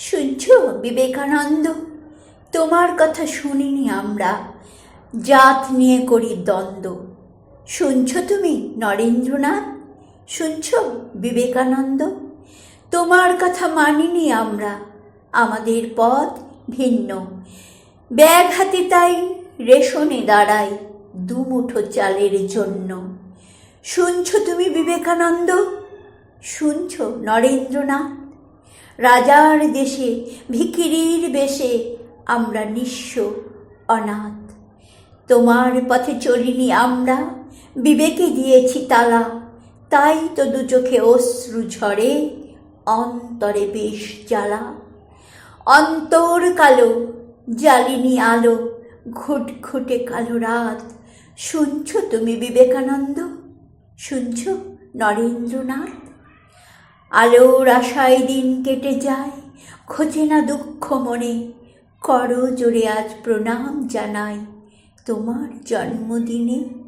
শুনছ বিবেকানন্দ। তোমার কথা শুনিনি আমরা। জাত নিয়ে করি দ্বন্দ্ব। শুনছ তুমি, নরেন্দ্রনাথ? শুনছ, বিবেকানন্দ? তোমার কথা মানিনি আমরা। আমাদের পথ ভিন্ন। ব্যাগ হাতে তাই রেশনে দাঁড়াই দুমুঠো চালের জন্য। শুনছ তুমি, বিবেকানন্দ? শুনছ, নরেন্দ্রনাথ? রাজার দেশে ভিকিরির বেশে আমরা নিঃস্ব অনাথ। তোমার পথে চলিনি আমরা, বিবেকে দিয়েছি তালা। তাই তো দু চোখে অশ্রু ঝরে অন্তরে বেশ জ্বালা। অন্তর কালো, জ্বালিনি আলো, ঘুটঘুটে কালো রাত। শুনছ তুমি বিবেকানন্দ? শুনছ নরেন্দ্রনাথ? আলোর আশায় দিন কেটে যায়, খোঁজে না দুঃখ মনে। করো জোরে আজ প্রণাম জানাই, তোমার জন্মদিনে।